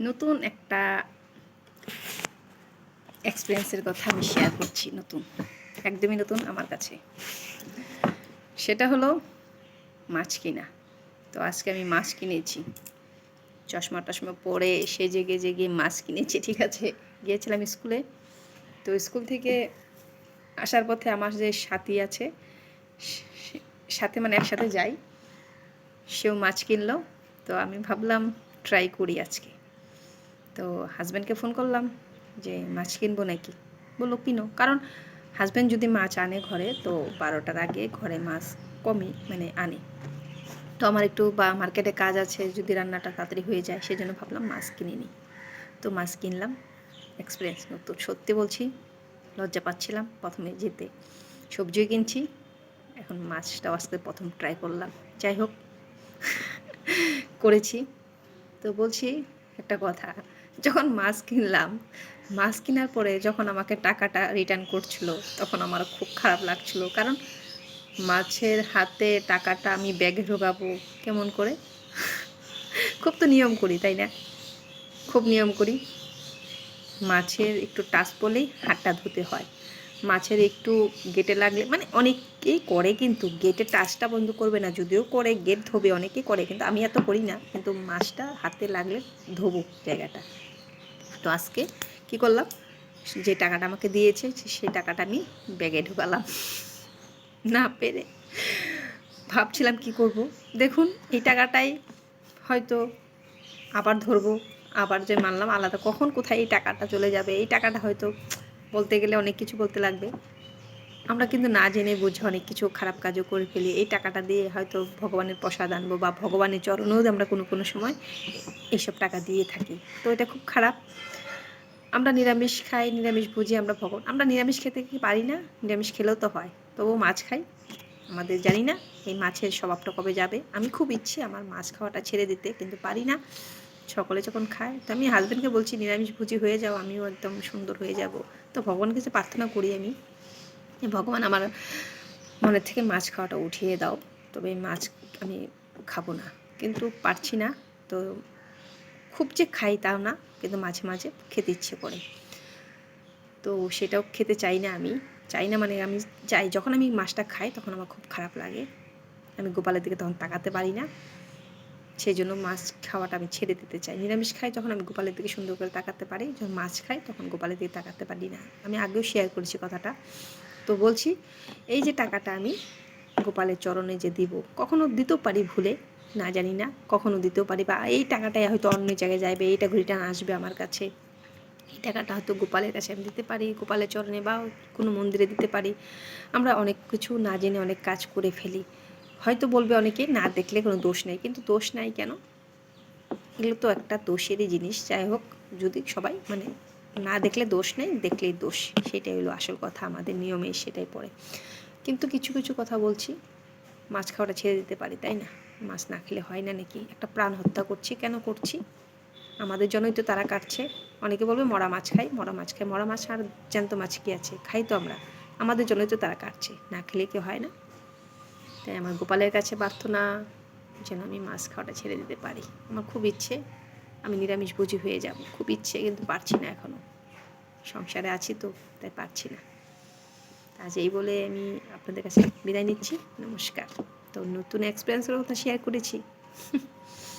নতুন একটা এক্সপিরিয়েন্সের কথা আমি শেয়ার করছি, নতুন, একদমই নতুন আমার কাছে। সেটা হলো মাছ কিনা। তো আজকে আমি মাছ কিনেছি। চশমা টশমা পরে সেজে গেজে গিয়ে মাছ কিনেছি, ঠিক আছে? গিয়েছিলাম স্কুলে। তো স্কুল থেকে আসার পথে আমার যে সাথী আছে সাথে মানে একসাথে যাই, সেও মাছ কিনলো। তো আমি ভাবলাম ট্রাই করি আজকে। তো হাজব্যান্ডকে ফোন করলাম যে, মাছ কিনবো নাকি? বলল, কিনো। কারণ হাজব্যান্ড যদি মাছ আনে ঘরে, তো বারোটার আগে ঘরে মাছ কমই মানে আনে। তো আমার একটু বা মার্কেটে কাজ আছে, যদি রান্নাটা তাড়াতাড়ি হয়ে যায়, সেজন্য ভাবলাম মাছ কিনে নিই। তো মাছ কিনলাম এক্সপিরিয়েন্স নতুন। সত্যি বলছি, লজ্জা পাচ্ছিলাম প্রথমে যেতে। সবজিও কিনছি, এখন মাছটাও আজকে প্রথম ট্রাই করলাম। যাই হোক, করেছি। তো বলছি একটা কথা যখন মাছ কিনলাম, মাছ কেনার পরে যখন আমাকে টাকাটা রিটার্ন করছিল, তখন আমার খুব খারাপ লাগছিল। কারণ মাছের হাতে টাকাটা আমি ব্যাগে ঢোকাবো কেমন করে? খুব তো নিয়ম করি, তাই না? খুব নিয়ম করি। মাছের একটু টাচ পড়লেই হাতটা ধুতে হয়। মাছের একটু গেটে লাগলে মানে অনেকেই করে কিন্তু গেটে টাচটা বন্ধ করবে না, যদিও করে গেট ধোবে, অনেকেই করে, কিন্তু আমি এত করি না, কিন্তু মাছটা হাতে লাগলে ধোবো জায়গাটা। তো আজকে কি করলাম? যে টাকাটা আমাকে দিয়েছে সেই টাকাটা আমি ব্যাগে ঢুকালাম। না পেরে। ভাবছিলাম কি করব? দেখুন, এই টাকাটাই হয়তো আবার ধরবো, আবার যে মানলাম, আলাদা কখন কোথায় এই টাকাটা চলে যাবে? এই টাকাটা হয়তো বলতে গেলে অনেক কিছু বলতে লাগবে। আমরা কিন্তু না জেনে বুঝে অনেক কিছু খারাপ কাজও করে ফেলি। এই টাকাটা দিয়ে হয়তো ভগবানের প্রসাদ আনব বা ভগবানের চরণেও আমরা কোনো কোনো সময় এইসব টাকা দিয়ে থাকি। তো এটা খুব খারাপ। আমরা নিরামিষ খাই, নিরামিষ বুঝি আমরা ভগবান। আমরা নিরামিষ খেতে কি পারি না? নিরামিষ খেলেও তো হয়। তবুও মাছ খাই। আমাদের জানি না এই মাছের স্বভাবটা কবে যাবে। আমি খুব ইচ্ছে আমার মাছ খাওয়াটা ছেড়ে দিতে, কিন্তু পারি না। সকলে যখন খায়, তো আমি হাজব্যান্ডকে বলছি, নিরামিষ ভুজি হয়ে যাও, আমিও একদম সুন্দর হয়ে যাব। তো ভগবানকে যে প্রার্থনা করি আমি ভগবান আমার মনের থেকে মাছ খাওয়াটা উঠিয়ে দাও, তবে মাছ আমি খাব না। কিন্তু পারছি না, তো খুব যে খাই তাও না, কিন্তু মাঝে মাঝে খেতে ইচ্ছে করে। তো সেটাও খেতে চাই না আমি। চাই না মানে আমি চাই যখন আমি মাছটা খাই, তখন আমার খুব খারাপ লাগে। আমি গোপালের দিকে তখন তাকাতে পারি না। সেই জন্য মাছ খাওয়াটা আমি ছেড়ে দিতে চাই। নিরামিষ খাই যখন আমি গোপালের দিকে সুন্দর করে তাকাতে পারি, যখন মাছ খাই তখন গোপালের দিকে তাকাতে পারি না। আমি আগেও শেয়ার করেছি কথাটা। তো বলছি, এই যে টাকাটা আমি গোপালের চরণে যে দিব, কখনো দিতেও পারি ভুলে, না জানি না, কখনো দিতেও পারি বা এই টাকাটাই হয়তো অন্য জায়গায় যাবে এইটা রিটার্ন আসবে আমার কাছে। এই টাকাটা হয়তো গোপালের কাছে আমি দিতে পারি, গোপালের চরণে বা কোনো মন্দিরে দিতে পারি। আমরা অনেক কিছু না জেনে অনেক কাজ করে ফেলি। হয়তো বলবে অনেকে, না, দেখলে কোনো দোষ নেই। কিন্তু দোষ নাই কেন? এগুলো তো একটা দোষেরই জিনিস। যাই হোক, যদি সবাই মানে না দেখলে দোষ নেই, দেখলেই দোষ। সেটাই হলো আসল কথা, আমাদের নিয়মে সেটাই পড়ে। কিন্তু কিছু কিছু কথা বলছি, মাছ খাওয়াটা ছেড়ে দিতে পারি, তাই না? মাছ না খেলে হয় না নাকি? একটা প্রাণ হত্যা করছি, কেন করছি? আমাদের জন্যই তো তারা কাটছে। অনেকে বলবে, মরা মাছ খাই, মরা মাছ খাই। মরা মাছ আর জ্যান্ত মাছ কি আছে? খাই তো আমরা। আমাদের জন্যই তো তারা কাটছে। না খেলে কি হয় না। তাই আমার গোপালের কাছে প্রার্থনা যেন আমি মাছ খাওয়াটা ছেড়ে দিতে পারি। আমার খুব ইচ্ছে, আমি নিরামিষ বুঝি হয়ে যাব। খুব ইচ্ছে, কিন্তু পারছি না এখনও সংসারে আছি তো, তাই পারছি না। আজ এই বলে আমি আপনাদের কাছে বিদায় নিচ্ছি। নমস্কার। তো নতুন এক্সপিরিয়েন্সের কথা শেয়ার করেছি।